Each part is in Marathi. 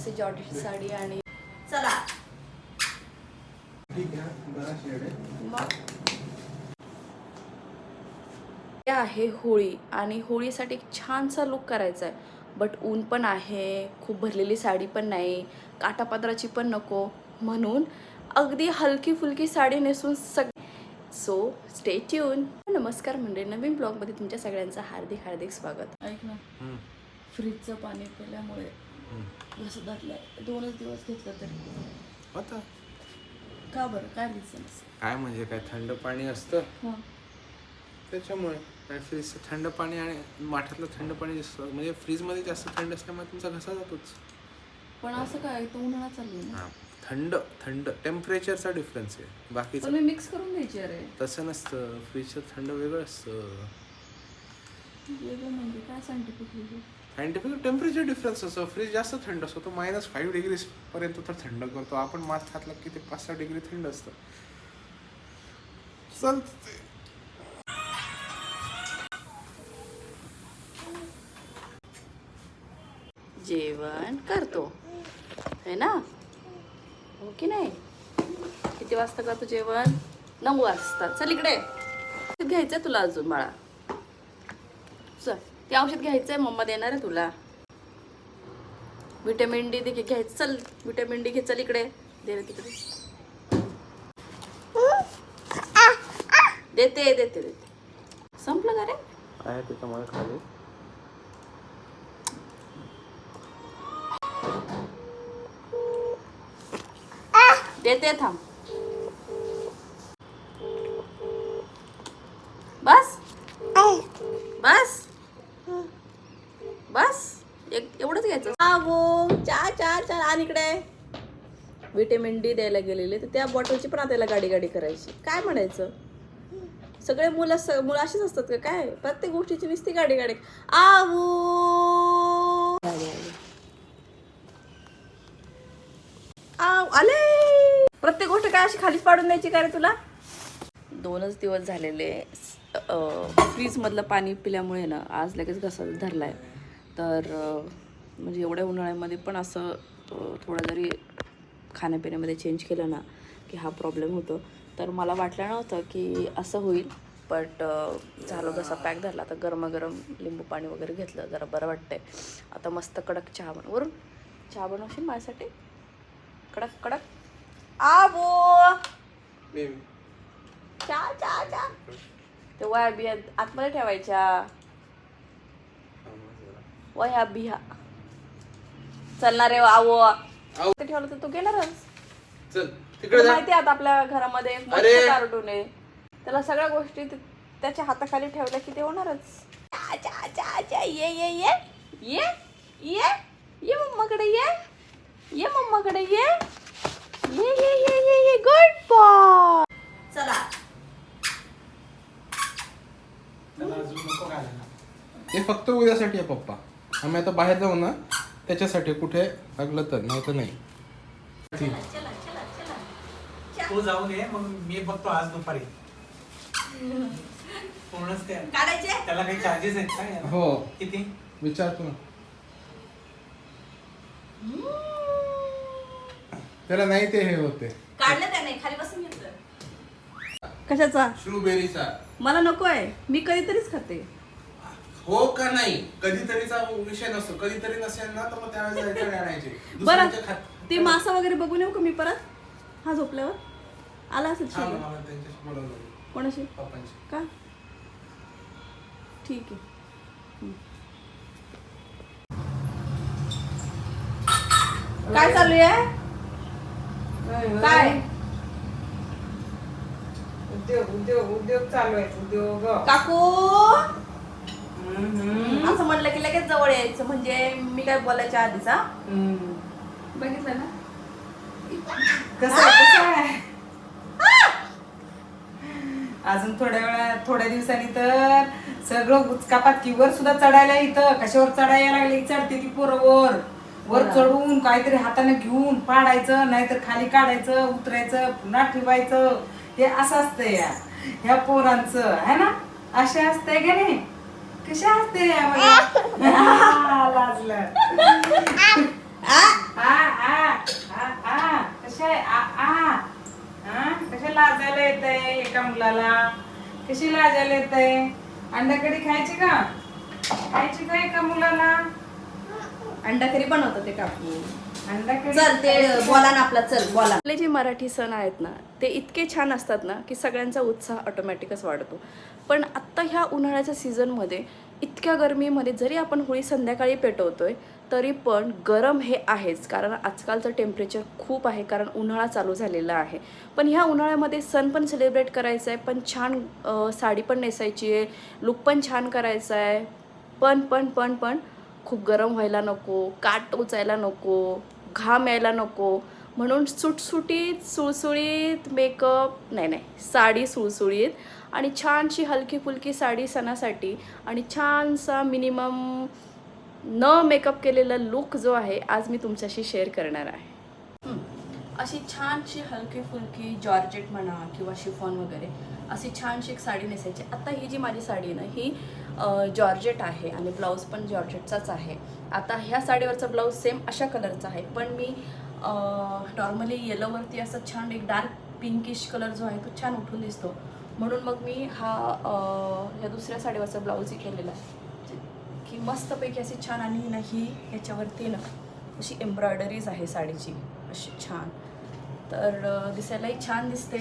अशी जॉर्जेटची साडी आणि चला. मग हे आहे होळी आणि होळीसाठी एक छानसा लुक करायचा आहे. बट ऊन पण आहे खूप भरलेली साडी पण नाही काटापदराची पण नको म्हणून अगदी हलकी फुलकी साडी नेसून सग सो स्टे ट्यून नमस्कार म्हणजे नवीन ब्लॉगमध्ये तुमच्या सगळ्यांचं हार्दिक हार्दिक स्वागत. ऐक ना फ्रीजचं पाणी पिल्यामुळे असं धरलंय. दोनच दिवस घेतलं तरी. होता का बरं? काय रिझन काय म्हणजे काय थंड पाणी असतं? त्याच्यामुळे काय फ्रीज थंड पाणी आणि माठातलं थंड पाणी जास्त म्हणजे फ्रीजमध्ये जास्त थंड असल्यामुळे तुमचा घसा जातोच. पण असं काय? तो उन्हाळा चालू आहे ना. हा. थंड थंड. टेम्परेचरचा डिफरन्स आहे. पण बाकीचं मी मिक्स करून द्यायची अरे. तसं नसतं. फ्रीजचं थंड वेगळं असतं. वेगळं म्हणजे काय सायंटिफिक सायंटिफिक टेम्परेचर डिफरन्स असतो फ्रीज जास्त थंड असतो तो मायनस फाईव्ह डिग्री पर्यंत तर थंड करतो. आपण मास्क घातला की ते पाच सहा डिग्री थंड असतं. चालतं जेवण करतो. है ना? हो की नाही? किती वाजता करतो जेवण? नऊ वाजता. चल इकडे. घ्यायचं तुला अजून बाळा. चल. ते औषध घ्यायचंय मम्मा देणार आहे तुला. विटॅमिन डी दे घ्यायचं चल विटॅमिन डी घे चल इकडे. दे रे तिकडे. देते देते देते. संपलं का रे? आहे त्याच्यामुळे खाली. देते थांब. विटॅमिन डी द्यायला गेलेले तर त्या बॉटलची पण आता गाडी गाडी करायची. काय म्हणायचं? सगळे मुलं स मुलं अशीच असतात का? काय? प्रत्येक गोष्टीची नुसती गाडी गाडी आवो आले, आव आले प्रत्येक गोष्ट काय अशी खालीच पाडून द्यायची का रे तुला? दोनच दिवस झालेले फ्रीजमधलं पाणी पिल्यामुळे ना आज लगेच घसा आहे तर म्हणजे एवढ्या उन्हाळ्यामध्ये पण असं थोडं जरी खाण्यापिण्यामध्ये चेंज केलं ना की हा प्रॉब्लेम होतो. तर मला वाटलं नव्हतं की असं होईल बट झालं घसा पॅक झाला आता गरमागरम लिंबू पाणी वगैरे घेतलं. जरा बरं वाटतंय. आता मस्त कडक चहा बन वरून चहा बनवशील माझ्यासाठी? कडक कडक. आवो चा चा चा ते वया बिया आतमध्ये ठेवायच्या. वया बिया. चलणार रे आवो ठेवलं तर तू घेणारच चल तुला तिकडे जा. माहिती आहे आता आपल्या घरामध्ये अरे! कार्टून आहे त्याला सगळ्या गोष्टी ते- त्याच्या हाताखाली ठेवल्या की ते होणारच. चा, चा, चा, चा, ये ये ये. ये ये ये मम्माकडे ये. ये मम्माकडे ये. ये ये ये ये ये गुड बॉय चला. हे फक्त उद्यासाठी आहे पप्पा. आम्ही आता बाहेर जाऊ ना त्याच्यासाठी कुठे लागलं तर नाही तर नाही. तू. जाऊन ये मग मी बघतो आज दुपारी. पूर्णच ते. काढायचे? त्याला काही चार्जेस आहेत का? याला? हो. किती? विचारतो ना. त्याला नाही ते हे होते. काढलं त्याने खाली बसून घेतलं. कशाचा? स्ट्रॉबेरीचा मला नको आहे मी कधीतरीच खाते. हो का नाही? कधीतरीचा विषय नसतो. कधीतरी नसेल ना तर मग त्यावेळेस जायचं आणि आणायचे. बरं. दुसऱ्यांच्या खात- ते मासा वगैरे बघून येऊ का मी परत. हा झोपल्यावर. आला असेल हा, लागेल. कोणाशी? का? ठीक आहे. काय चालू आहे? काय? उद्योग उद्योग उद्योग चालू आहे उद्योग. काकू. असं म्हटलं की लगेच जवळ यायचं. म्हणजे मी काय बोलायच्या आधीच हा. बघितलं ना? कसं आहे, कसं आहे? अजून थोड्या वेळा थोड्या दिवसांनी तर सगळं वर सुद्धा चढायला इथं. कशावर चढायला लागले? चढते ती पोरं वर. वर चढून काहीतरी हाताने घेऊन पाडायचं नाहीतर खाली काढायचं उतरायचं पुन्हा ठेवायचं. हे असं असतंय या ह्या पोरांचं. है ना? असे असतंय का नाही? कशा असते लाजलं आ? आ आ आ आ कशा आहे आ आ हा कशा लाजायला येतंय एका मुलाला कशी लाजायला येतंय? अंडाकडी खायची का? खायची का एका मुलाला? बनवतात ते काकू चल ते? बोला ना आपला चल बोला. आपले जे मराठी सण आहेत ना ते इतके छान असतात ना की सगळ्यांचा उत्साह ऑटोमॅटिकच वाढतो. पण आत्ता ह्या उन्हाळ्याच्या सीझनमध्ये इतक्या गरमीमध्ये जरी आपण होळी संध्याकाळी पेटवतो आहे तरी पण गरम हे आहेच. कारण आजकालचं टेम्परेचर खूप आहे कारण उन्हाळा चालू झालेला आहे. पण ह्या उन्हाळ्यामध्ये सण पण सेलिब्रेट करायचा आहे पण छान साडी पण नेसायची आहे लुक पण छान करायचा आहे पण पण पण पण खूप गरम व्हायला नको काट टोचायला नको घाम यायला नको. म्हणून सुटसुटीत सुळसुळीत मेकअप नाही नाही साडी सुळसुळीत आणि छानशी हलकी फुलकी साडी सणासाठी आणि छानसा मिनिमम न मेकअप केलेला लुक जो आहे आज मी तुमच्याशी शेअर करणार आहे. अशी छानशी हलकी फुलकी जॉर्जेट म्हणा किंवा शिफॉन वगैरे अशी छानशी एक साडी नेसायची. आता ही जी माझी साडी आहे ना ही जॉर्जेट आहे आणि ब्लाऊज पण जॉर्जेटचाच आहे. आता ह्या साडीवरचा ब्लाऊज सेम अशा कलरचा आहे पण मी नॉर्मली येलोवरती असं छान एक डार्क पिंकिश कलर जो आहे तो छान उठून दिसतो. म्हणून मग मी हा या ह्या दुसऱ्या साडीवरचा ब्लाऊजही केलेला आहे. की मस्तपैकी अशी छान आणि ना ही ह्याच्यावरती ना अशी एम्ब्रॉयडरीज आहे साडीची. अशी छान. तर दिसायलाही छान दिसते.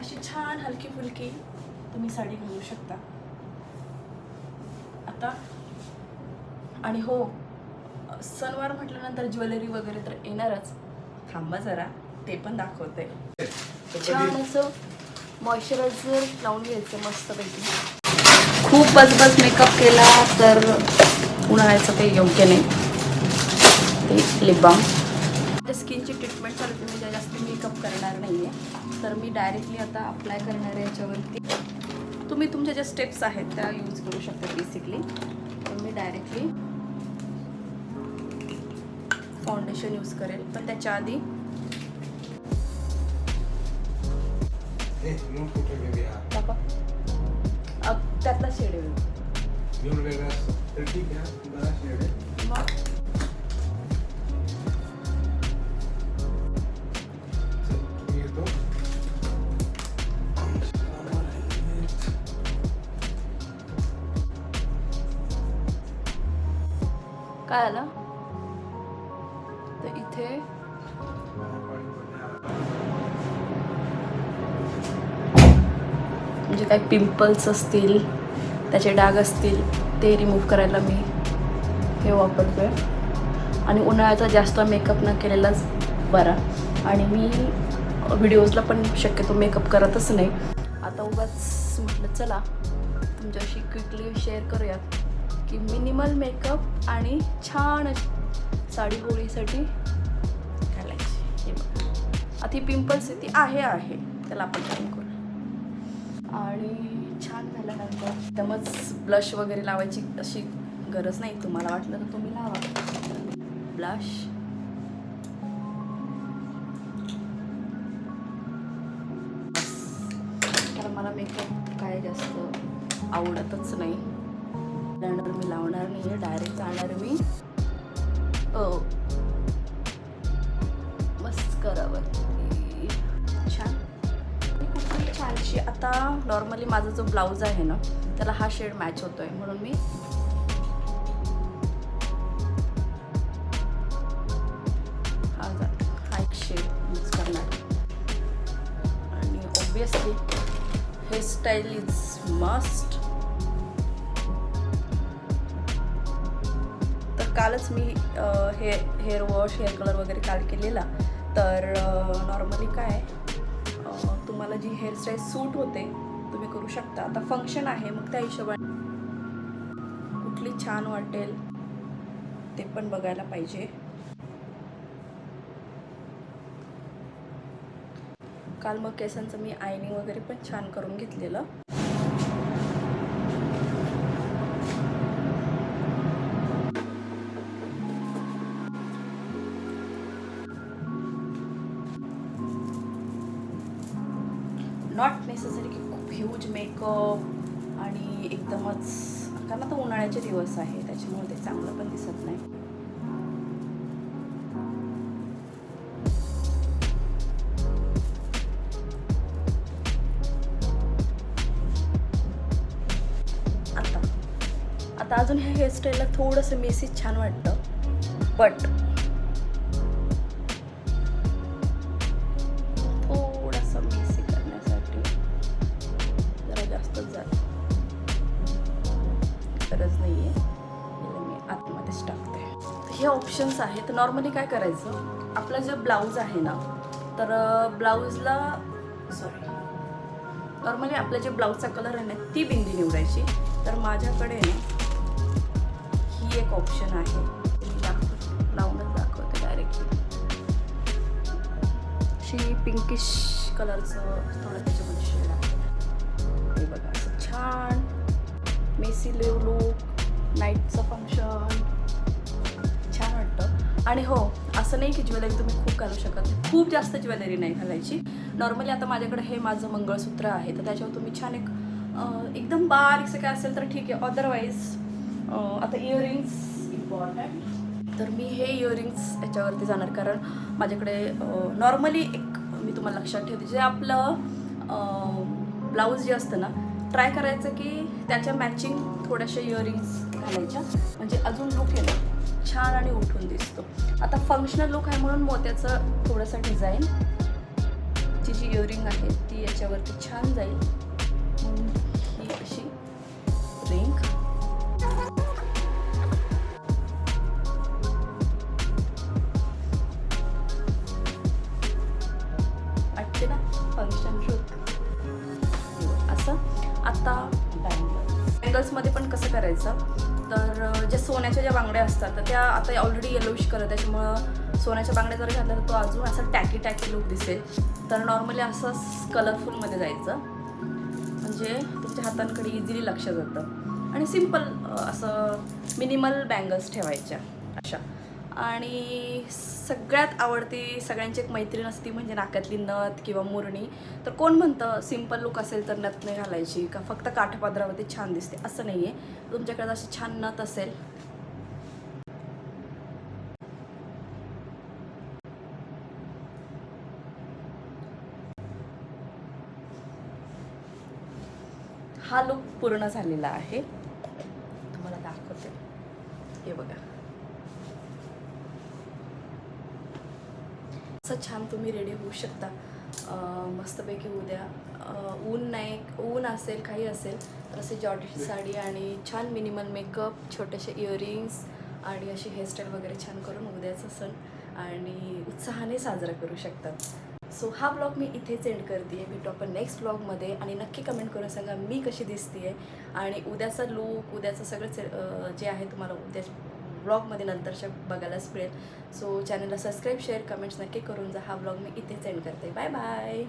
अशी छान हलकी फुलकी तुम्ही साडी घालू शकता. आता आणि हो सणवार म्हटल्यानंतर ज्वेलरी वगैरे तर येणारच. थांबा जरा ते पण दाखवते. छान असं मॉइश्चरायझर लावून घ्यायचं मस्तपैकी. खूप बसबस मेकअप केला तर उन्हाळ्याचं ते योग्य नाही. ते लिप बाम त्या स्किनची ट्रीटमेंट चालू होती मी जास्त मेकअप करणार नाही आहे तर मी डायरेक्टली आता अप्लाय करणार आहे याच्यावरती. तुम्ही तुमच्या ज्या स्टेप्स आहेत त्या यूज करू शकता बेसिकली तर मी डायरेक्टली फाउंडेशन यूज करेल. पण त्याच्या आधी त्यातला शेड वेगळं काय आलं तर इथे? म्हणजे काही पिंपल्स असतील त्याचे डाग असतील ते रिमूव्ह करायला मी हे वापरतोय. आणि उन्हाळ्याचा जास्त मेकअप न केलेलाच बरा. आणि मी व्हिडिओजला पण शक्यतो मेकअप करतच नाही. आता उगाच म्हटलं चला तुमच्याशी क्विकली शेअर करूयात. की मिनिमल मेकअप आणि छान अशी साडी होळीसाठी घालायची. हे बघा. आता पिंपल्स आहे ती आहे आहे. त्याला आपण काय करू. आणि छान झाल्यानंतर एकदमच ब्लश वगैरे लावायची अशी गरज नाही. तुम्हाला वाटलं तर तुम्ही लावा. ब्लश मला मेकअप काय जास्त आवडतच नाही. त्यानंतर मी लावणार नाही आहे डायरेक्ट जाणार मी. हो. मस्त करावं. छान. आणि छानशी आता नॉर्मली माझा जो ब्लाऊज आहे ना त्याला हा शेड मॅच होतोय. म्हणून मी हा हा एक शेड यूज करणार. आणि ऑब्विसली हेअरस्टाईल इज मस्ट कालच मी हे हेअर वॉश हेअर कलर वगैरे काल केलेला. तर नॉर्मली काय तुम्हाला जी हेअरस्टाईल सूट होते तुम्ही करू शकता. आता फंक्शन आहे मग त्या हिशोबाने कुठली छान वाटेल ते पण बघायला पाहिजे. काल मग केसांचं मी आयनिंग वगैरे पण छान करून घेतलेलं. ह्यूज मेकअप आणि एकदमच कारण आता उन्हाळ्याचे दिवस आहे त्याच्यामुळे ते चांगलं पण दिसत नाही. आता. आता अजून ह्या हेअरस्टाईलला थोडंसं मेसेज छान वाटतं. बट हे ऑप्शन्स आहेत. नॉर्मली काय करायचं? आपला जे ब्लाऊज आहे ना तर ब्लाऊजला सॉरी नॉर्मली आपला जे ब्लाऊजचा कलर आहे ना ती बिंदी निवडायची. तर माझ्याकडे ना ही एक ऑप्शन आहे. दाखव लावूनच दाखवते डायरेक्टली अशी पिंकिश कलरचं थोडं त्याच्यामध्ये शेड आहे. हे बघा असं छान. मेसी लिव लुक नाईटचं फंक्शन आणि हो असं नाही की ज्वेलरी तुम्ही खूप घालू शकत खूप जास्त ज्वेलरी नाही घालायची. नॉर्मली आता माझ्याकडे हे माझं मंगळसूत्र आहे तर त्याच्यावर तुम्ही छान एक एकदम बारीकसं काय असेल तर ठीक आहे. अदरवाईज आता इयरिंग्स इम्पॉर्टंट तर मी हे इयरिंग्स याच्यावरती जाणार. कारण माझ्याकडे नॉर्मली एक मी तुम्हाला लक्षात ठेवते जे आपलं ब्लाऊज जे असतं ना ट्राय करायचं की त्याच्या मॅचिंग थोड्याशा इयरिंग्स घालायच्या. म्हणजे अजून लुक येणार. छान आणि उठून दिसतो. आता फंक्शनल लुक आहे म्हणून मोत्याचं थोडंसं डिझाईन ची जी इयरिंग आहे ती याच्यावरती छान जाईल. म्हणून ही अशी रिंग वाटते ना फंक्शन लुक असं. आता बँगल्समध्ये पण कसं करायचं? सोन्याच्या ज्या बांगड्या असतात तर त्या आता ऑलरेडी येलोविश करत त्याच्यामुळं सोन्याच्या बांगड्या जर घातल्या तर तो अजून असं टॅकी टॅकी लुक दिसेल. तर नॉर्मली असंच कलरफुलमध्ये जायचं. म्हणजे तुमच्या हातांकडे इझिली लक्ष जातं. आणि सिंपल असं मिनिमल बँगल्स ठेवायच्या. अशा. आणि सगळ्यात आवडती सगळ्यांची एक मैत्रीण असती म्हणजे नाकातली नथ किंवा मुरणी. तर कोण म्हणतं सिंपल लुक असेल तर नथ नाही घालायची का फक्त काठपादरावरती छान दिसते. असं नाही आहे तुमच्याकडे अशी छान नथ असेल हा लुक पूर्ण झालेला आहे. तुम्हाला दाखवते. हे बघा. असं छान तुम्ही रेडी होऊ शकता. मस्तपैकी उद्या ऊन नाही ऊन असेल काही असेल तर असे जॉर्जेटची साडी आणि छान मिनिमल मेकअप छोटेसे इयरिंग्स आणि अशी हेअरस्टाईल वगैरे छान करून उद्याचा सण आणि उत्साहाने साजरा करू शकतात सो हा ब्लॉग मी इथेच एंड करते आहे भेटू आपण नेक्स्ट ब्लॉगमध्ये आणि नक्की कमेंट करून सांगा मी कशी दिसते आहे आणि उद्याचा लूक उद्याचं सगळं जे आहे तुम्हाला उद्या ब्लॉगमध्ये नंतरच्या बघायलाच मिळेल. सो चॅनलला सबस्क्राईब शेअर कमेंट्स नक्की करून जा. हा ब्लॉग मी इथेच एंड करते. Bye bye